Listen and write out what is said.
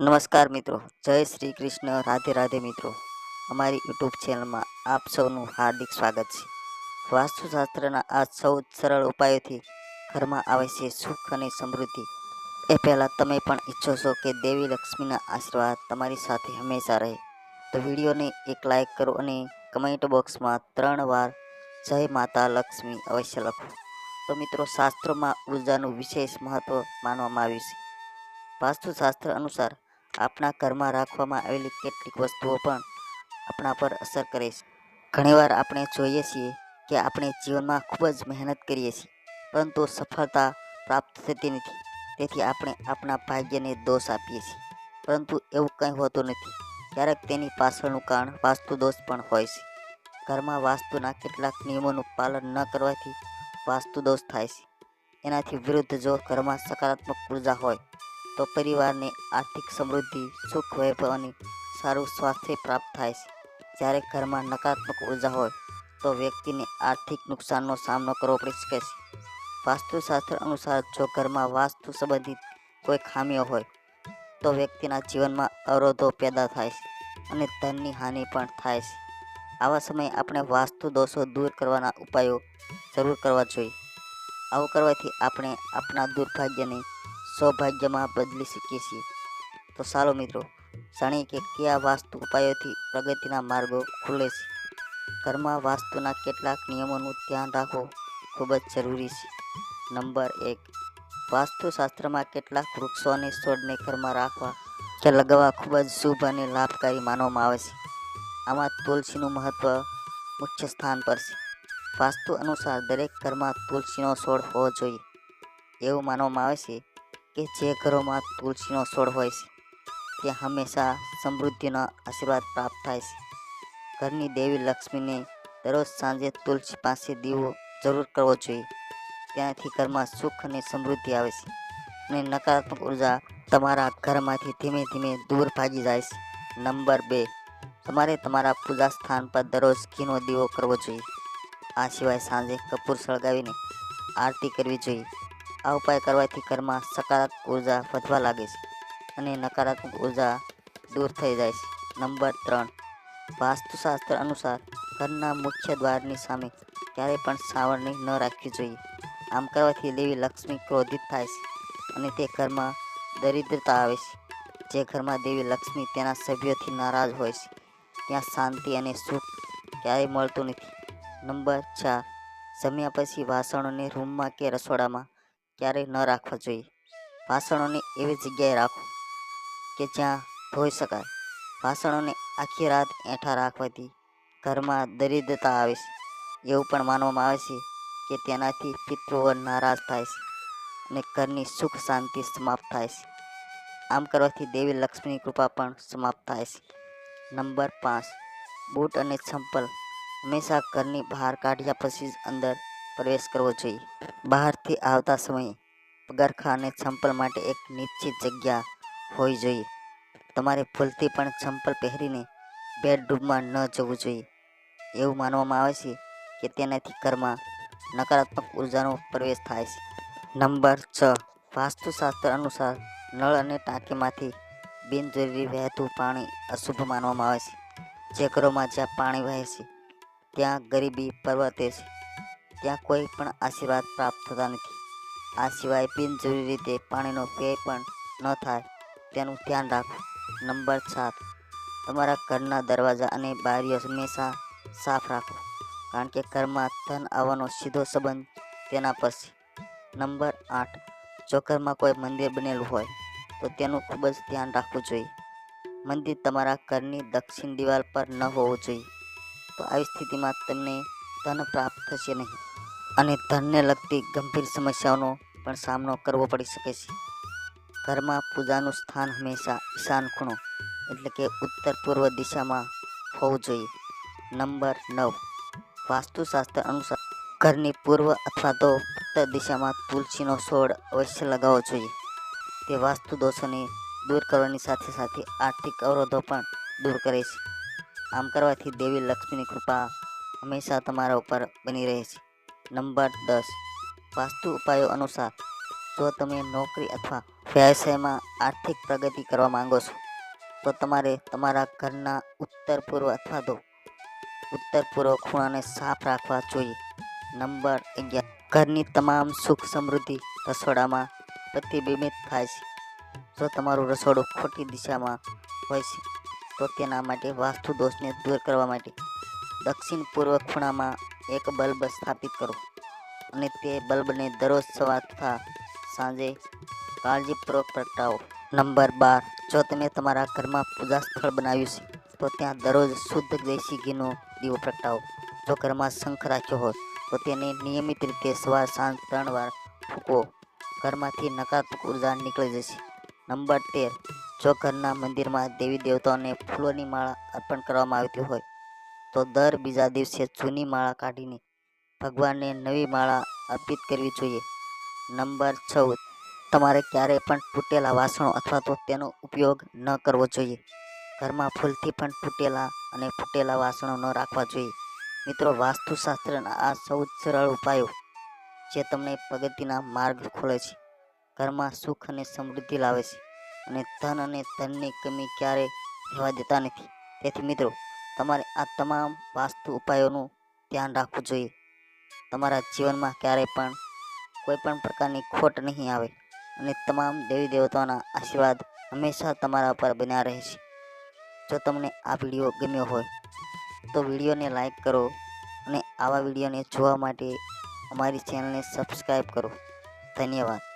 નમસ્કાર મિત્રો. જય શ્રી કૃષ્ણ. રાધે રાધે મિત્રો. અમારી યુટ્યુબ ચેનલમાં આપ સૌનું હાર્દિક સ્વાગત છે. વાસ્તુશાસ્ત્રના આ સૌ સરળ ઉપાયોથી ઘરમાં આવે છે સુખ અને સમૃદ્ધિ. એ પહેલાં તમે પણ ઈચ્છો છો કે દેવી લક્ષ્મીના આશીર્વાદ તમારી સાથે હંમેશા રહે. તો વિડીયોને એક લાઇક કરો અને કમેન્ટ બોક્સમાં ત્રણ વાર જય માતા લક્ષ્મી અવશ્ય લખો. તો મિત્રો, શાસ્ત્રોમાં ઉર્જાનું વિશેષ મહત્વ માનવામાં આવ્યું છે. વાસ્તુશાસ્ત્ર અનુસાર આપણા ઘરમાં રાખવામાં આવેલી કેટલીક વસ્તુઓ પણ આપણા પર અસર કરે છે. ઘણીવાર આપણે જોઈએ છીએ કે આપણે જીવનમાં ખૂબ જ મહેનત કરીએ છીએ, પરંતુ સફળતા પ્રાપ્ત થતી નથી. તેથી આપણે આપણા ભાગ્યને દોષ આપીએ છીએ, પરંતુ એવું કંઈ હોતું નથી. ક્યારેક તેની પાછળનું કારણ વાસ્તુ દોષ પણ હોય છે. ઘરમાં વાસ્તુના કેટલાક નિયમોનું પાલન ન કરવાથી વાસ્તુ દોષ થાય છે. એનાથી વિરુદ્ધ જો ઘરમાં સકારાત્મક ઊર્જા હોય તો પરિવારને આર્થિક સમૃદ્ધિ, સુખ વૈભવ અને સારું સ્વાસ્થ્ય પ્રાપ્ત થાય છે. જ્યારે ઘરમાં નકારાત્મક ઊર્જા હોય, તો વ્યક્તિને આર્થિક નુકસાનનો સામનો કરવો પડી શકે છે. વાસ્તુશાસ્ત્ર અનુસાર, જો ઘરમાં વાસ્તુ સંબંધિત કોઈ ખામીઓ હોય, તો વ્યક્તિના જીવનમાં અવરોધો પેદા થાય છે અને ધનની હાનિ પણ થાય છે. આવા સમયે આપણે વાસ્તુ દોષો દૂર કરવાના ઉપાયો જરૂર કરવા જોઈએ. આવું કરવાથી આપણે આપણા દુર્ભાગ્યને સૌભાગ્યમાં બદલી શકીએ છીએ. તો ચાલો મિત્રો, જાણીએ કે કયા વાસ્તુ ઉપાયોથી પ્રગતિના માર્ગો ખુલે છે. ઘરમાં વાસ્તુના કેટલાક નિયમોનું ધ્યાન રાખવું ખૂબ જ જરૂરી છે. નંબર એક, વાસ્તુશાસ્ત્રમાં કેટલાક વૃક્ષો અને છોડને ઘરમાં રાખવા કે લગાવવા ખૂબ જ શુભ અને લાભકારી માનવામાં આવે છે. આમાં તુલસીનું મહત્વ મુખ્ય સ્થાન પર છે. વાસ્તુ અનુસાર દરેક ઘરમાં તુલસીનો છોડ હોવો જોઈએ. એવું માનવામાં આવે છે કે જે ઘરોમાં તુલસીનો છોડ હોય છે ત્યાં હંમેશા સમૃદ્ધિનો આશીર્વાદ પ્રાપ્ત થાય છે. ઘરની દેવી લક્ષ્મીને દરરોજ સાંજે તુલસી પાસે દીવો જરૂર કરવો જોઈએ. ત્યાંથી ઘરમાં સુખ અને સમૃદ્ધિ આવે છે અને નકારાત્મક ઊર્જા તમારા ઘરમાંથી ધીમે ધીમે દૂર ભાગી જાય છે. નંબર બે, તમારે તમારા પૂજા સ્થાન પર દરરોજ ઘીનો દીવો કરવો જોઈએ. આ સિવાય સાંજે કપૂર સળગાવીને આરતી કરવી જોઈએ. આ ઉપાય કરવાથી ઘરમાં સકારાત્મક ઊર્જા વધવા લાગે છે અને નકારાત્મક ઊર્જા દૂર થઈ જાય છે. નંબર ત્રણ, વાસ્તુશાસ્ત્ર અનુસાર ઘરના મુખ્ય દ્વારની સામે ક્યારેય પણ સાવરણી ન રાખવી જોઈએ. આમ કરવાથી દેવી લક્ષ્મી ક્રોધિત થાય છે અને તે ઘરમાં દરિદ્રતા આવે છે. જે ઘરમાં દેવી લક્ષ્મી તેના સભ્યોથી નારાજ હોય છે. ત્યાં શાંતિ અને સુખ ક્યારેય મળતું નથી. નંબર ચાર, જમ્યા પછી વાસણોને રૂમમાં કે રસોડામાં ક્યારેય ન રાખવા જોઈએ. વાસણોને એવી જગ્યાએ રાખો કે જ્યાં ધોઈ શકાય. વાસણોને આખી રાત એઠા રાખવાથી ઘરમાં દરિદ્રતા આવે છે. એવું પણ માનવામાં આવે છે કે તેનાથી પિતૃઓ નારાજ થાય છે અને ઘરની સુખ શાંતિ સમાપ્ત થાય છે. આમ કરવાથી દેવી લક્ષ્મીની કૃપા પણ સમાપ્ત થાય છે. નંબર પાંચ. બૂટ અને ચંપલ હંમેશા ઘરની બહાર કાઢ્યા પછી જ અંદર પ્રવેશ કરવો જોઈએ. બહારથી આવતા સમયે પગરખા અને ચંપલ માટે એક નિશ્ચિત જગ્યા હોવી જોઈએ. તમારે ભૂલથી પણ ચંપલ પહેરીને બેડરૂમમાં ન જવું જોઈએ. એવું માનવામાં આવે છે કે તેનાથી ઘરમાં નકારાત્મક ઉર્જાનો પ્રવેશ થાય છે. નંબર છ. વાસ્તુશાસ્ત્ર અનુસાર નળ અને ટાંકીમાંથી બિનજરૂરી વહેતું પાણી અશુભ માનવામાં આવે છે. જે ઘરોમાં જ્યાં પાણી વહે છે, ત્યાં ગરીબી પર્વતે છે. ત્યાં કોઈ પણ આશીર્વાદ પ્રાપ્ત થતા નથી. આ સિવાય બિનજરૂરી રીતે પાણીનો વ્યય પણ ન થાય તેનું ધ્યાન રાખવું. નંબર સાત. તમારા ઘરના દરવાજા અને બારીઓ હંમેશા સાફ રાખો, કારણ કે ઘરમાં ધન આવવાનો સીધો સંબંધ તેના પર છે. નંબર આઠ. જો ઘરમાં કોઈ મંદિર બનેલું હોય, તો તેનું ખૂબ જ ધ્યાન રાખવું જોઈએ. મંદિર તમારા ઘરની દક્ષિણ દિવાલ પર ન હોવું જોઈએ, તો આવી સ્થિતિમાં તમને ધન પ્રાપ્ત થશે નહીં. અને ધનને લગતી ગંભીર સમસ્યાઓનો પણ સામનો કરવો પડી શકે છે. ઘરમાં પૂજાનું સ્થાન હંમેશા ઈશાન ખૂણો, એટલે કે ઉત્તર પૂર્વ દિશામાં હોવું જોઈએ. નંબર નવ. વાસ્તુશાસ્ત્ર અનુસાર ઘરની પૂર્વ અથવા તો ઉત્તર દિશામાં તુલસીનો છોડ અવશ્ય લગાવવો જોઈએ. તે વાસ્તુ દોષોને દૂર કરવાની સાથે સાથે આર્થિક અવરોધો પણ દૂર કરે છે. આમ કરવાથી દેવી લક્ષ્મીની કૃપા હંમેશા તમારા ઉપર બની રહે છે. નંબર દસ. વાસ્તુ ઉપાયો અનુસાર, જો તમે નોકરી અથવા વ્યવસાયમાં આર્થિક પ્રગતિ કરવા માંગો છો, તો તમારે તમારા ઘરના ઉત્તર પૂર્વ અથવા તો ઉત્તર પૂર્વ ખૂણાને સાફ રાખવા જોઈએ. નંબર અગિયાર. ઘરની તમામ સુખ સમૃદ્ધિ રસોડામાં પ્રતિબિંબિત થાય છે. જો તમારું રસોડું ખોટી દિશામાં હોય છે, તો તેના માટે વાસ્તુ દોષને દૂર કરવા માટે દક્ષિણ પૂર્વ ખૂણામાં એક બલ્બ સ્થાપિત કરો અને તે બલ્બને દરરોજ સવાર તથા સાંજે કાળજીપૂર્વક પ્રગટાવો. નંબર બાર, જો તમે તમારા ઘરમાં પૂજા સ્થળ બનાવ્યું છે, તો ત્યાં દરરોજ શુદ્ધ દેશી ઘીનો દીવો પ્રગટાવો. જો ઘરમાં શંખ રાખ્યો હોય તો તેને નિયમિત રીતે સવાર સાંજ ત્રણ વાર ફૂંકો. ઘરમાંથી નકારાત્મક ઊર્જા નીકળી જશે. નંબર તેર, જો ઘરના મંદિરમાં દેવી દેવતાઓને ફૂલોની માળા અર્પણ કરવામાં આવતી હોય તો દર બીજા દિવસે જૂની માળા કાઢીને ભગવાનને નવી માળા અર્પિત કરવી જોઈએ. નંબર ચૌદ. તમારે ક્યારેય પણ તૂટેલા વાસણો અથવા તો તેનો ઉપયોગ ન કરવો જોઈએ. ઘરમાં ફૂલથી પણ તૂટેલા અને ફૂટેલા વાસણો ન રાખવા જોઈએ. મિત્રો, વાસ્તુશાસ્ત્રના આ સૌ સરળ ઉપાયો જે તમને પ્રગતિના માર્ગ ખોલે છે. ઘરમાં સુખ અને સમૃદ્ધિ લાવે છે અને ધન અને ધનની કમી ક્યારેય રહેવા દેતા નથી. તેથી મિત્રો તમારે આ તમામ વાસ્તુ ઉપાયોનું ધ્યાન રાખવું જોઈએ. તમારા જીવનમાં ક્યારેય પણ કોઈ પણ પ્રકારની ખોટ નહીં આવે અને તમામ દેવી દેવતાઓના આશીર્વાદ હંમેશા તમારા પર બન્યા રહે છે. જો તમને આ વીડિયો ગમ્યો હોય, તો વિડીયોને લાઈક કરો અને આવા વિડીયોને જોવા માટે અમારી ચેનલને સબસ્ક્રાઈબ કરો. ધન્યવાદ.